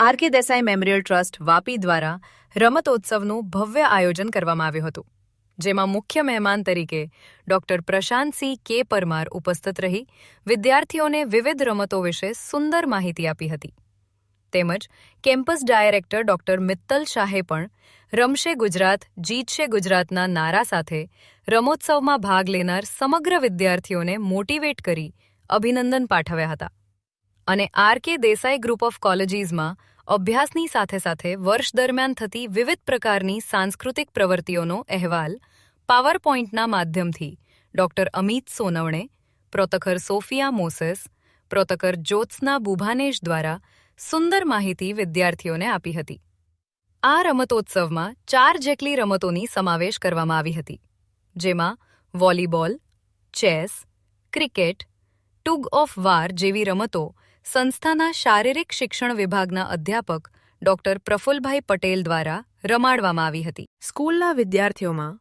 R K Desai memorial trust Vapi દ્વારા રમતોત્સવનું ભવ્ય આયોજન કરવામાં આવ્યું હતું, જેમાં મુખ્ય મહેમાન તરીકે ડોક્ટર પ્રશાંતસિંહ કે પરમાર ઉપસ્થિત રહી વિદ્યાર્થીઓને વિવિધ રમતો વિશે સુંદર માહિતી આપી હતી. તેમજ કેમ્પસ ડાયરેક્ટર ડોક્ટર મિત્તલ શાહે પણ રમશે ગુજરાત, જીતશે ગુજરાતના નારા સાથે રમોત્સવમાં ભાગ લેનાર સમગ્ર વિદ્યાર્થીઓને મોટિવેટ કરી અભિનંદન પાઠવ્યા હતા. અને R K Desai group of કોલેજીસમાં અભ્યાસની સાથે સાથે વર્ષ દરમિયાન થતી વિવિધ પ્રકારની સાંસ્કૃતિક પ્રવૃત્તિઓનો અહેવાલ પાવરપોઇન્ટના માધ્યમથી ડોક્ટર અમિત સોનવણે, પ્રોતખર સોફિયા મોસેસ, પ્રોતખર જ્યોત્સના બુભાનેશ દ્વારા સુંદર માહિતી વિદ્યાર્થીઓને આપી હતી. આ રમતોત્સવમાં ચાર જેટલી રમતોની સમાવેશ કરવામાં આવી હતી, જેમાં volleyball, chess, cricket, tug of war જેવી રમતો સંસ્થાના શારીરિક શિક્ષણ વિભાગના અધ્યાપક ડોક્ટર પ્રફુલભાઈ પટેલ દ્વારા રમાડવામાં આવી હતી. સ્કૂલના વિદ્યાર્થીઓમાં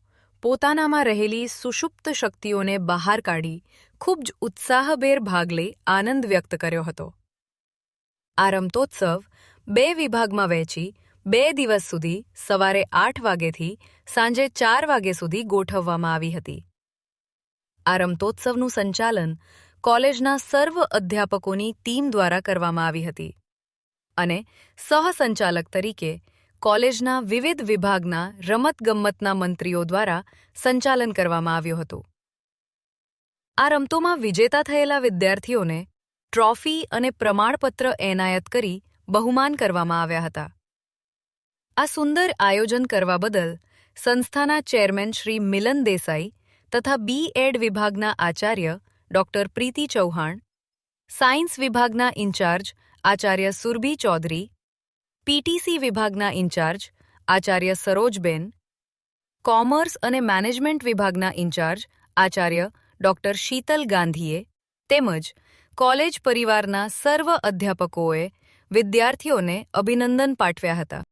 પોતાનામાં રહેલી સુષુપ્ત શક્તિઓને બહાર કાઢી ખૂબ જ ઉત્સાહભેર ભાગ લઈ આનંદ વ્યક્ત કર્યો હતો. આ રમતોત્સવ બે વિભાગમાં વહેંચી બે દિવસ સુધી સવારે આઠ વાગ્યેથી સાંજે ચાર વાગ્યા સુધી ગોઠવવામાં આવી હતી. આ રમતોત્સવનું સંચાલન કોલેજના સર્વ અધ્યાપકોની ટીમ દ્વારા કરવામાં આવી હતી અને સહસંચાલક તરીકે કોલેજના વિવિધ વિભાગના રમતગમતના મંત્રીઓ દ્વારા સંચાલન કરવામાં આવ્યું હતું. આ રમતોમાં વિજેતા થયેલા વિદ્યાર્થીઓને ટ્રોફી અને પ્રમાણપત્ર એનાયત કરી બહુમાન કરવામાં આવ્યા હતા. આ સુંદર આયોજન કરવા બદલ સંસ્થાના ચેરમેન શ્રી મિલન દેસાઈ તથા બી એડ વિભાગના આચાર્ય ડોક્ટર પ્રીતિ ચૌહાણ, સાયન્સ વિભાગના ઇન્ચાર્જ આચાર્ય સુરભી ચૌધરી પીટીસી વિભાગના ઇન્ચાર્જ આચાર્ય સરોજબેન, કોમર્સ અને મેનેજમેન્ટ વિભાગના ઇન્ચાર્જ આચાર્ય ડોક્ટર શીતલ ગાંધીએ તેમજ કોલેજ પરિવારના સર્વ અધ્યાપકોએ વિદ્યાર્થીઓને અભિનંદન પાઠવ્યા હતા.